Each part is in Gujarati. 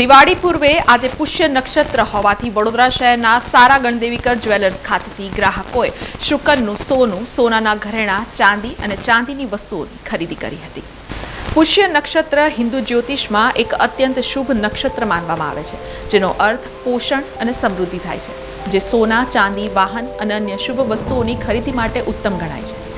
દિવાળી પૂર્વે આજે પુષ્ય નક્ષત્ર હોવાથી વડોદરા શહેરના સારા ગણદેવીકર જ્વેલર્સ ખાતેથી ગ્રાહકોએ શુકનનું, સોનું, સોનાના ઘરેણાં, ચાંદી અને ચાંદીની વસ્તુઓની ખરીદી કરી હતી. પુષ્ય નક્ષત્ર હિન્દુ જ્યોતિષમાં એક અત્યંત શુભ નક્ષત્ર માનવામાં આવે છે, જેનો અર્થ પોષણ અને સમૃદ્ધિ થાય છે, જે સોના, ચાંદી, વાહન અને અન્ય શુભ વસ્તુઓની ખરીદી માટે ઉત્તમ ગણાય છે.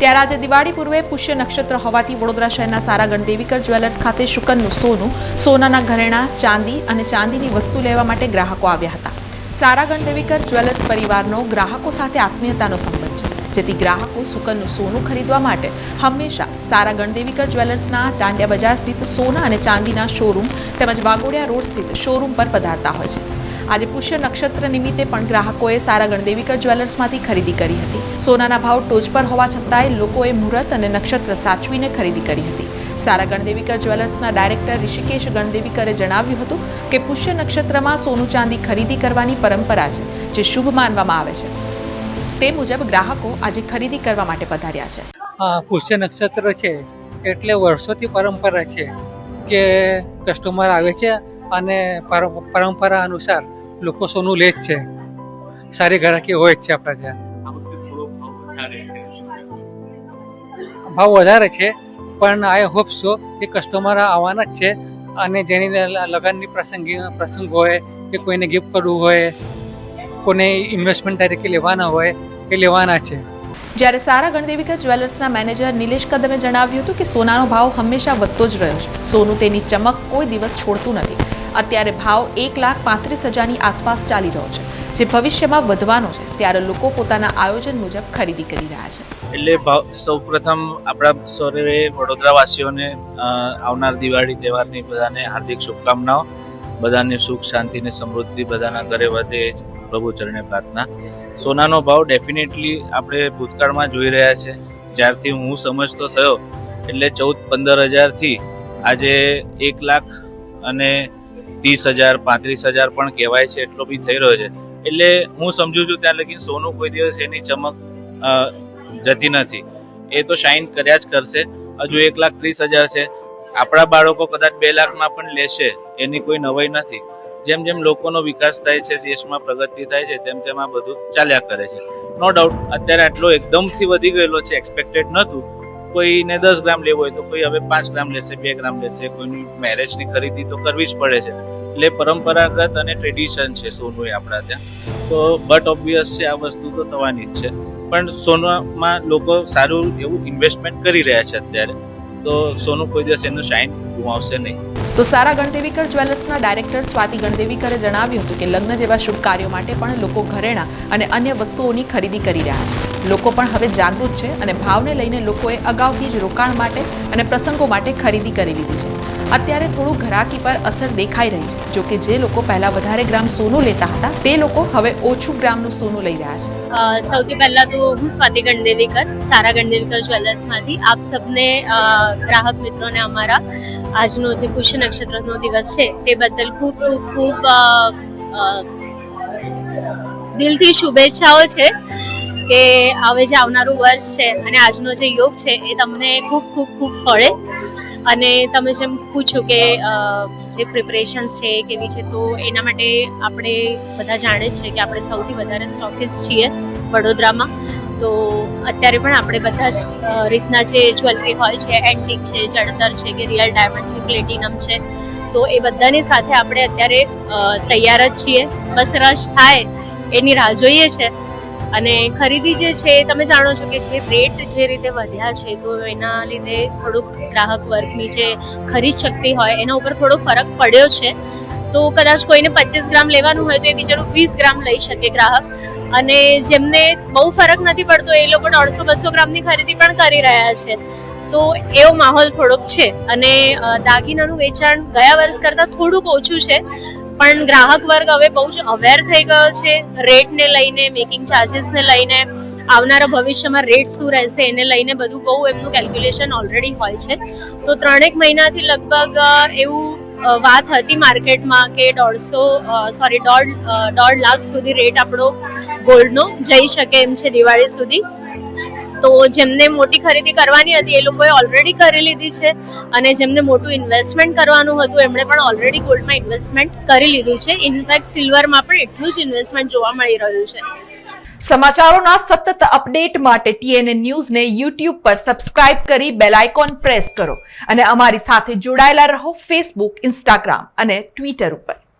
ત્યારે આજે દિવાળી પૂર્વે પુષ્ય નક્ષત્ર હોવાથી વડોદરા શહેરના સારા ગણદેવીકર જ્વેલર્સ ખાતે શુકનનું સોનું, સોનાના ઘરેણાં, ચાંદી અને ચાંદીની વસ્તુ લેવા માટે ગ્રાહકો આવ્યા હતા. સારા ગણદેવીકર જ્વેલર્સ પરિવારનો ગ્રાહકો સાથે આત્મીયતાનો સંબંધ છે, જેથી ગ્રાહકો સુકનનું સોનું ખરીદવા માટે હંમેશા સારા ગણદેવીકર જ્વેલર્સના દાંડિયા બજાર સ્થિત સોના અને ચાંદીના શોરૂમ તેમજ વાઘોડિયા રોડ સ્થિત શોરૂમ પર પધારતા હોય છે. આજે પુષ્ય નક્ષત્ર નિમિત્તે પણ ગ્રાહકોએ સારા ગણદેવીકર જ્વેલર્સમાંથી ખરીદી કરી હતી. સોનાના ભાવ ટોચ પર હોવા છતાંય લોકોએ મુહૂર્ત અને નક્ષત્ર સાચવીને ખરીદી કરી હતી. સારા ગણદેવીકર જ્વેલર્સના ડાયરેક્ટર ઋષિકેશ ગણદેવીકરે જણાવ્યું હતું કે પુષ્ય નક્ષત્રમાં સોનું ચાંદી ખરીદી કરવાની પરંપરા છે, જે શુભ માનવામાં આવે છે. તે મુજબ ગ્રાહકો આજે ખરીદી કરવા માટે પધાર્યા છે. પુષ્ય નક્ષત્ર છે, એટલે વર્ષોથી પરંપરા છે કે કસ્ટમર આવે છે અને પરંપરા અનુસાર લોકો સોનું લે જ છે. સારી ગ્રાહકી હોય જ છે આપણા ત્યાં. ભાવ વધારે છે. પણ આઈ હોપ સો કે કસ્ટમર આવવાના જ છે અને જેની લગ્નની પ્રસંગી પ્રસંગ હોય કે કોઈને ગિફ્ટ કરવું હોય કોને ઇન્વેસ્ટમેન્ટ તરીકે લેવાના હોય એ લેવાના છે. જ્યારે સારા ગણદેવિકા જ્વેલર્સના મેનેજર નિલેશ કદમે જણાવ્યું હતું કે સોનાનો ભાવ હંમેશા વધતો જ રહ્યો છે. સોનું તેની ચમક કોઈ દિવસ છોડતું નથી. અત્યારે ભાવ એક લાખ પાંત્રીસ હજારની આસપાસ ચાલી રહ્યો છે. જે ભવિષ્યમાં વધવાનો છે, ત્યારે લોકો પોતાના આયોજન મુજબ ખરીદી કરી રહ્યા છે. એટલે ભાવ, સૌપ્રથમ આપણા સૌરે વડોદરાવાસીઓને આવનાર દિવાળી તહેવારની બધાને હાર્દિક શુભકામનાઓ. બધાને સુખ, શાંતિ ને સમૃદ્ધિ બધાના ઘરે વધે. પ્રભુ ચરણે પ્રાર્થના. સોનાનો ભાવ ડેફિનેટલી આપણે ભૂતકાળમાં જોઈ રહ્યા છે. જ્યારથી હું સમજતો થયો, એટલે ચૌદ પંદર હજારથી આજે એક લાખ અને ત્રીસ હજાર, પાંત્રીસ હજાર પણ કહેવાય છે, એટલો બી થઈ રહ્યો છે. એટલે હું સમજુ છું ત્યાં લગી સોનું કોઈ દિવસ એની ચમક જતી નથી. એ તો શાઇન કર્યા જ કરશે. હજુ એક લાખ ત્રીસ હજાર છે. આપણા બાળકો કદાચ બે લાખમાં પણ લેશે, એની કોઈ નવાઈ નથી. જેમ જેમ લોકોનો વિકાસ થાય છે, દેશમાં પ્રગતિ થાય છે, તેમ તેમ આ બધું ચાલ્યા કરે છે. નો ડાઉટ અત્યારે આટલો એકદમથી વધી ગયેલો છે એક્સપેક્ટેડ નહોતું. કોઈને દસ ગ્રામ લેવો હોય તો કોઈ હવે પાંચ ગ્રામ લેશે, બે ગ્રામ લેશે, કોઈની મેરેજની ખરીદી તો કરવી જ પડે છે. એટલે પરંપરાગત અને ટ્રેડિશન છે સોનું એ આપણા ત્યાં. તો બટ ઓબ્વિયસ છે આ વસ્તુ તો થવાની જ છે. પણ સોનામાં લોકો સારું એવું ઇન્વેસ્ટમેન્ટ કરી રહ્યા છે અત્યારે. તો સોનું કોઈ દિવસ એનું શાઇન ગુમાવશે નહીં. તો સારા ગણદેવીકર જ્વેલર્સના ડાયરેક્ટર સ્વાતિ ગણદેવીકરે જણાવ્યું હતું કે લગ્ન જેવા શુભ કાર્યો માટે પણ લોકો ઘરેણાં અને અન્ય વસ્તુઓની ખરીદી કરી રહ્યા છે. લોકો પણ હવે જાગૃત છે અને ભાવને લઈને લોકોએ અગાઉથી જ રોકાણ માટે અને પ્રસંગો માટે ખરીદી કરી લીધી છે. અત્યારે થોડું ઘરાકી પર અસર દેખાઈ રહી છે. જો કે જે લોકો પહેલા વધારે ગ્રામ સોનું લેતા હતા, તે લોકો હવે ઓછું ગ્રામનું સોનું લઈ રહ્યા છે. સૌથી પહેલા તો હું સ્વાતિ ગણદેવીકર સારા ગણદેવીકર જ્વેલર્સમાંથી. આપ સબને ગ્રાહક મિત્રોને અમારા આજનો જે પુષ્ય નક્ષત્રનો દિવસ છે, તે બદલ ખૂબ ખૂબ ખૂબ દિલથી શુભેચ્છાઓ છે. કે હવે જે આવનારું વર્ષ છે અને આજનો જે યોગ છે એ તમને ખૂબ ખૂબ ખૂબ ફળે. અને તમે જેમ પૂછ્યું કે જે પ્રિપરેશન્સ છે એ કેવી છે, તો એના માટે આપણે બધા જાણે જ છે કે આપણે સૌથી વધારે સ્ટોકિસ્ટ છીએ વડોદરામાં. તો અત્યારે પણ આપણે બધા જ રીતના જે જ્વેલરી હોય છે એન્ટિક છે જળતર છે કે રિયલ ડાયમંડ છે પ્લેટિનમ છે, તો એ બધાની સાથે આપણે અત્યારે તૈયાર જ છીએ. બસ રશ થાય. એની રાહ જોઈએ છે. અને ખરીદી જે છે, તમે જાણો છો કે જે રેટ જે રીતે વધ્યા છે, તો એના લીધે થોડુંક ગ્રાહક વર્ગની જે ખરીદ શક્તિ હોય, એના ઉપર થોડો ફરક પડ્યો છે. તો કદાચ કોઈને પચીસ ગ્રામ લેવાનું હોય તો એ બિચારું વીસ ગ્રામ લઈ શકે ગ્રાહક. અને જેમને બહુ ફરક નથી પડતો, એ લોકો દોઢસો બસો ગ્રામની ખરીદી પણ કરી રહ્યા છે. તો એવો માહોલ થોડોક છે. અને દાગીનાનું વેચાણ ગયા વર્ષ કરતાં થોડુંક ઓછું છે. પણ ગ્રાહક વર્ગ હવે બહુ જ અવેર થઈ ગયો છે. રેટને લઈને મેકિંગ ચાર્જીસને લઈને, આવનારા ભવિષ્યમાં રેટ શું રહેશે એને લઈને બધું બહુ એમનું કેલ્ક્યુલેશન ઓલરેડી હોય છે. તો ત્રણેક મહિનાથી લગભગ એવું વાત હતી માર્કેટમાં કે દોઢસો સોરી દોઢ દોઢ લાખ સુધી રેટ આપણો ગોલ્ડનો જઈ શકે એમ છે દિવાળી સુધી. તો જેમને મોટી ખરીદી કરવાની હતી એ લોકોએ ઓલરેડી કરી લીધી છે અને જેમને મોટું ઇન્વેસ્ટમેન્ટ કરવાનું હતું, એમણે પણ ઓલરેડી ગોલ્ડમાં ઇન્વેસ્ટમેન્ટ કરી લીધું છે. ઇનફેક્ટ સિલ્વરમાં પણ એટલું જ ઇન્વેસ્ટમેન્ટ જોવા મળી રહ્યું છે. સમાચારોના સતત અપડેટ માટે ટીએનએ ન્યૂઝને યુટ્યુબ પર સબસ્ક્રાઇબ કરી બેલ આઇકોન પ્રેસ કરો અને અમારી સાથે જોડાયેલા રહો ફેસબુક ઇન્સ્ટાગ્રામ અને ટ્વિટર ઉપર.